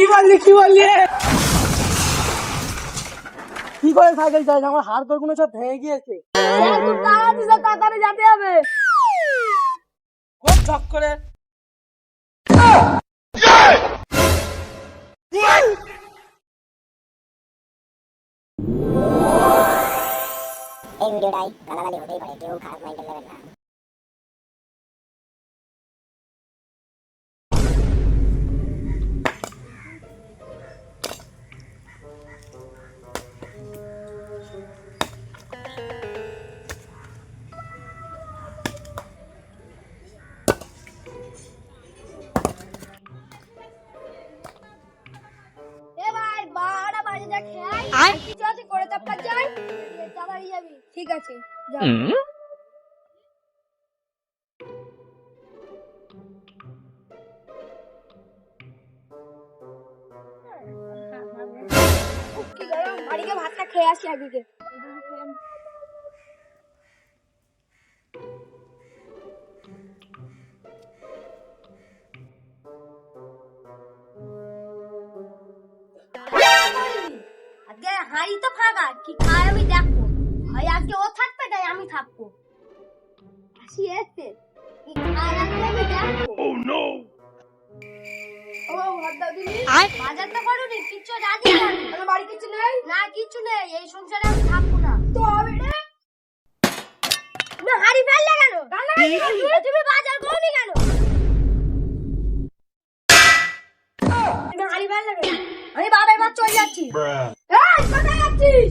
কি বললি কি বললি? কি করে সাইকেল চালাস আমার হাড় তোর কোনো সব ভেঙে গিয়েছে। দিছে তাড়াতাড়ি যেতে হবে। খুব ঝক করে। এই ভিডিওটাই গালাগালি হতেই পারে কেউ খারাপ মাইন্ডে নেবেন না। আছে যা উফ, কি গরম বাড়ি গিয়ে ভাতটা খেয়ে আসি আগে আজকে হাঁড়ি তো ফাঁকা কি খায় আমি দেখব হয় আজকে ও থাকবে তাই আমি থাকব। আসি আজকে আমি দেখব ও নো ও ভাত দিনি বাজার তো করুনি কিচ্ছু জানি না। আমার বাড়ি কিছু নেই? না কিচ্ছু নেই এই সংসারে আমি থাকব না। তো হবে রে তুমি হাড়ি ফেললে কেন? তুমি বাজার করনি কেন? হাড়ি ফেললে আমি বাবার বাদ চলে যাচ্ছি। কোথায় যাচ্ছিস?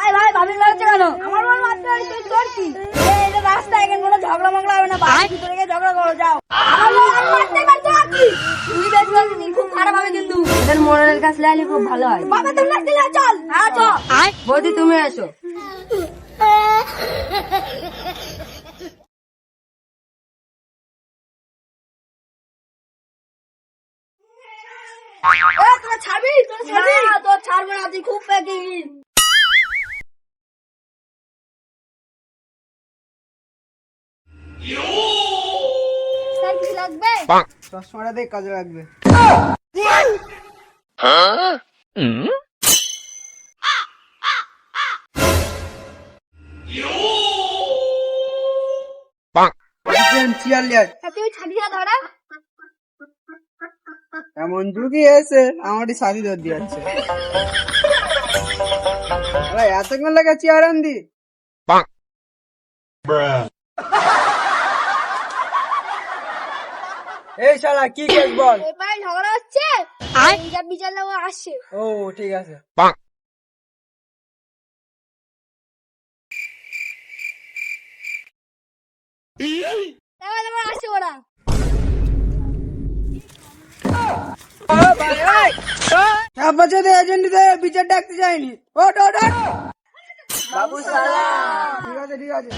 কেন আমার বল মারতে হয় তুই তোর কি? এই এটা রাস্তা এখানে কোনো ঝগড়া মগড়া হবে না বাড়ির ভিতরে গিয়ে ঝগড়া করো যাও। তুই দেখবি আমি খুব খারাপ হবে কিন্তু। এদের মনের কাছে লাইলে খুব ভালো হয়। বাবা তুমি না চল। হ্যাঁ চল। বৌদি তুমি এসো। তোরা ছাড়বি? তোরা ছাড়বি? না তোর ছাড়বো না তুই খুব প্যাকিং লাগবে? চশমাটা দেখ কাজে লাগবে। চিয়ারলিয়ার তুই ছাড়িয়ে ধরা এমন যুগই এসে আমারই সাথী ধর দিয়াচ্ছে আরে এতক্ষণ লাগে চেয়ার আনদি এই শালা কি কেস বল? এবার ঝগড়া হচ্ছে? বিচার বিচার নেওয়া আসছে। ও ঠিক আছে। ওরা। বিচার ডাকতে যায়নি। ওট বাবু ঠিক আছে ঠিক আছে।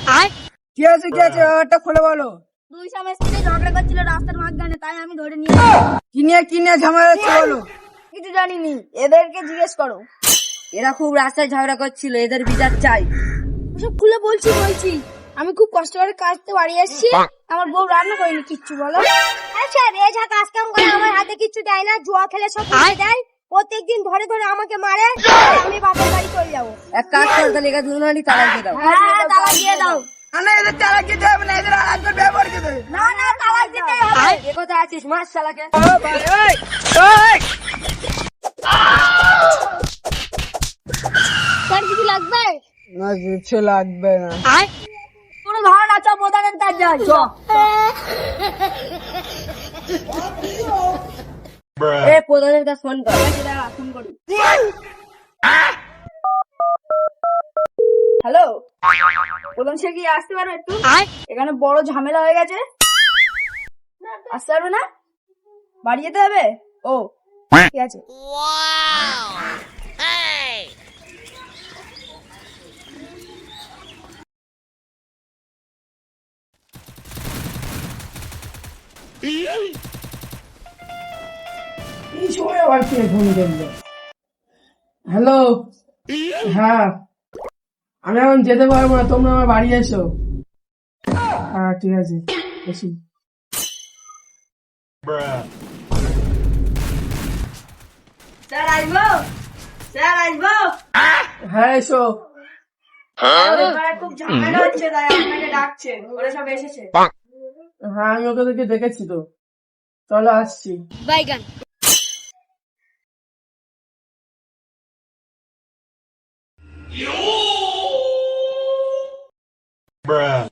কি আছে কি আছে? ব্যাপারটা খুলে বলো। দুই স্বামী স্ত্রী ঝগড়া করছিল রাস্তার মাঝখানে তাই আমি ধরে নিয়ে কি নিয়ে কি নিয়ে ঝামেলা বলো? কিছু জানিনি। এদেরকে জিজ্ঞেস করো। এরা খুব রাস্তায় ঝগড়া করছিল এদের বিচার চাই। ওসব খুলে বলছি বলছি। আমি খুব কষ্ট করে কাজতে বাড়ি আসছি। আমার বউ রান্না করেনি কিচ্ছু বলো। আচ্ছা রে যা কাজ কাম করে আমার হাতে কিচ্ছু দেয় না জুয়া খেলে সব করে দেয় প্রত্যেকদিন ধরে ধরে আমাকে মারে আমি বাপের বাড়ি চলে যাব। এক কাজ করো তাহলে একা দুজনই তালাক দিয়ে দাও। হ্যাঁ তালাক দিয়ে দাও। না এদের তালাক দিতে হবে না এদের ব্যবহার না না তালাক দিতে হবে। এ কোথায় আছিস মাস শালাকে স্যার কিছু লাগবে? না কিছু লাগবে না। কোনো ধারণা চ প্রধানের তার যাই চ। এ প্রধানের কাছে ফোন কর। ফোন করি। হ্যালো? প্রধান সে কি আসতে পারবে একটু? এখানে বড় ঝামেলা হয়ে গেছে। আসতে পারবে না? বাড়ি যেতে হবে? ও ঠিক আছে। এই সময় আবার কে ফোন করল হ্যালো? হ্যাঁ। আমি এখন যেতে পারব না তোমরা আমার বাড়ি এসো। হ্যাঁ ঠিক আছে এসি। স্যার আসব? স্যার আসব? হ্যাঁ এসো। খুব ঝামেলা হচ্ছে তাই আপনাকে ডাকছে। ওরা সব এসেছে। হ্যাঁ আমি ওদেরকে দেখেছি তো। চলো আসছি। বাইগান bruh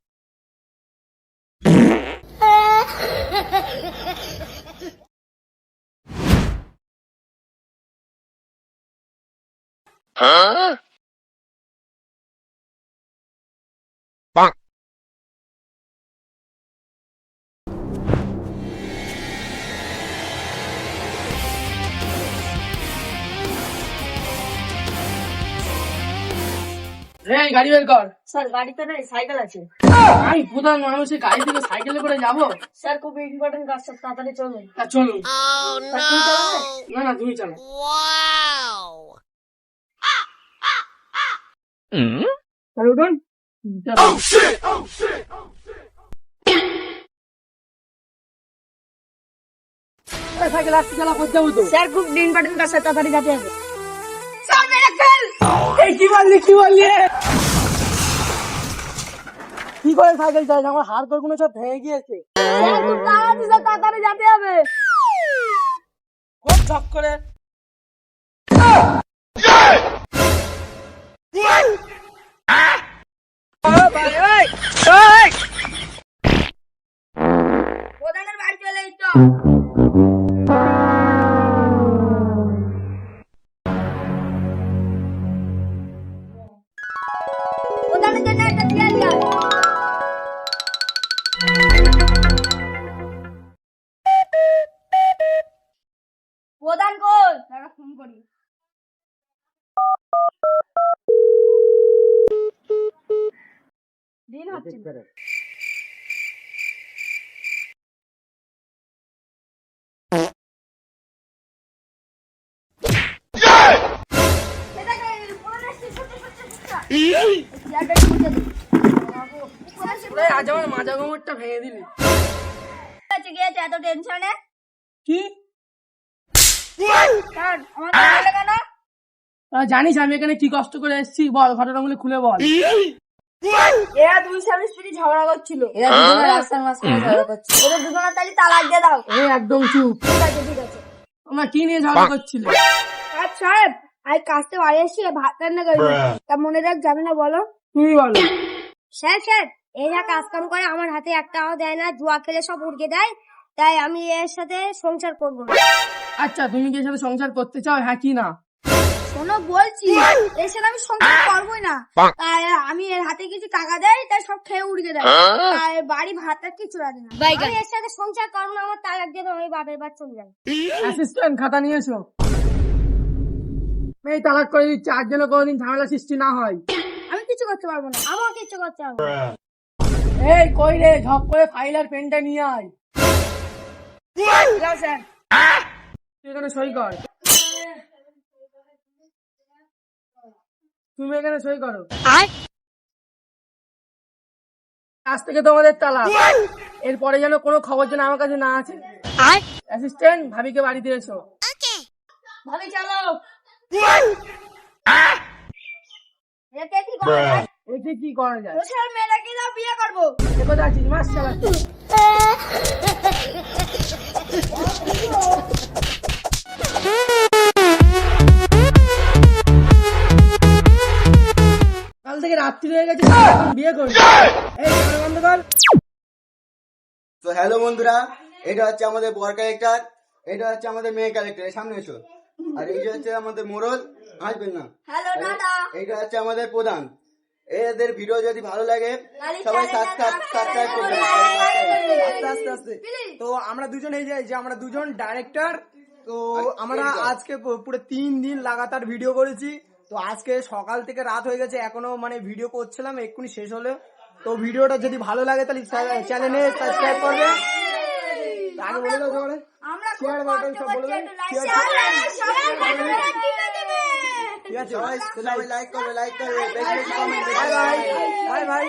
Huh? এই গাড়ি বের কর। স্যার গাড়িতে নেই সাইকেল আছে। আমি প্রধান মানুষের গাড়ি থেকে সাইকেলে করে যাব? স্যার খুব ইম্পর্টেন্ট কাজ স্যার তাড়াতাড়ি চলুন। তা চলুন। স্যার, চালাবে? না? না তুমি চলো। তাহলে উঠুন। সাইকেল আসতে চালা করতে স্যার খুব ইম্পর্টেন্ট কাজ স্যার তাড়াতাড়ি যেতে হবে। এই কি বললি কি বললি? কি করে সাইকেল চালাই আমার হাড়গুলো সব ভেঙে গিয়েছে। তাড়াতাড়ি যেতে হবে। খুব ঝক করে। প্রধানের বাড়ি চলে আজ আমার মাজা কোমরটা ভেঙে দিলি গিয়েছে এত টেনশনে কি আমার কেন জানিস আমি এখানে কি কষ্ট করে এসেছি? বল ঘটনাগুলো খুলে বল। এরা দুই স্বামী স্ত্রী ঝগড়া করছিল। এরা দুজনে রাস্তার মাঝখানে ঝগড়া করছিল। ওদের দুজনের তালি তালাক দিয়ে দাও। একদম চুপ। ঠিক আছে ঠিক আছে। তোমরা কি নিয়ে ঝগড়া করছিলে? আর সাহেব আজ কাজতে বাড়ি এসে ভাত রান্না তা মনে রাখ যাবে না বলো? তুমি বলো। স্যার স্যার এরা কাজ কাম করে আমার হাতে একটাও দেয় না জুয়া খেলে সব উড়কে দেয়। তাই আমি এর সাথে সংসার করব না। আচ্ছা তুমি কি এর সাথে সংসার করতে চাও? হ্যাঁ কি না? শোনো বলছি এর সাথে আমি সংসার করবোই না। তাই আমি এর হাতে কিছু টাকা দেয় তাই সব খেয়ে উড়কে দেয়। বাড়ি ভাতটা কিছু রাখে না। আমি এর সাথে সংসার করব না আমার তালাক আমি বাপের বাড়ি চলে যাব। অ্যাসিস্ট্যান্ট খাতা নিয়ে এসো। এই তালাক করে দিচ্ছি আর যেন কোনোদিন ঝামেলা সৃষ্টি না হয়। আমি কিছু করতে পারব না আমার কিছু করতে পারব না এই কই রে ঝপ করে ফাইল আর পেনটা নিয়ে আয়। তুই এখানে সই কর। তুমি এখানে সই করো। আজ থেকে তোমাদের তালা। এরপরে যেন কোনো খবর যেন আমার কাছে না আছে অ্যাসিস্ট্যান্ট ভাবিকে বাড়িতে এসো ভাবি চলো এতে কি করা যায়? এতে কি করা যায়? রোশের মেয়েটাকে দাও বিয়ে করব? আছিস? মাস রাত্রি হয়ে গেছে বিয়ে করবি? এই বন্ধ কর। তো হ্যালো বন্ধুরা এটা হচ্ছে আমাদের বর ক্যারেক্টার এটা হচ্ছে আমাদের মেয়ে ক্যারেক্টার সামনে এসো। আর এই হচ্ছে আমাদের মোড়ল আসবেন না। Hello tata. এইটা হচ্ছে আমাদের প্রধান। এদের ভিডিও যদি ভালো লাগে সবাই সাবস্ক্রাইব করবেন। আস্তে আস্তে আস্তে তো আমরা দুজন এই যে যে আমরা দুজন ডাইরেক্টর তো আমরা আজকে পুরো তিন দিন লাগাতার ভিডিও করেছি। তো আজকে সকাল থেকে রাত হয়ে গেছে এখনও মানে ভিডিও করছিলাম এক্ষুনি শেষ হলো তো ভিডিওটা যদি ভালো লাগে তাহলে চ্যানেলে সাবস্ক্রাইব করবে। আগে বলে দাও কষ্ট button সব বলে। দাও। শেয়ার ঠিক আছে সবাই লাইক করবে লাইক করবে বেশি বেশি বাই বাই বাই বাই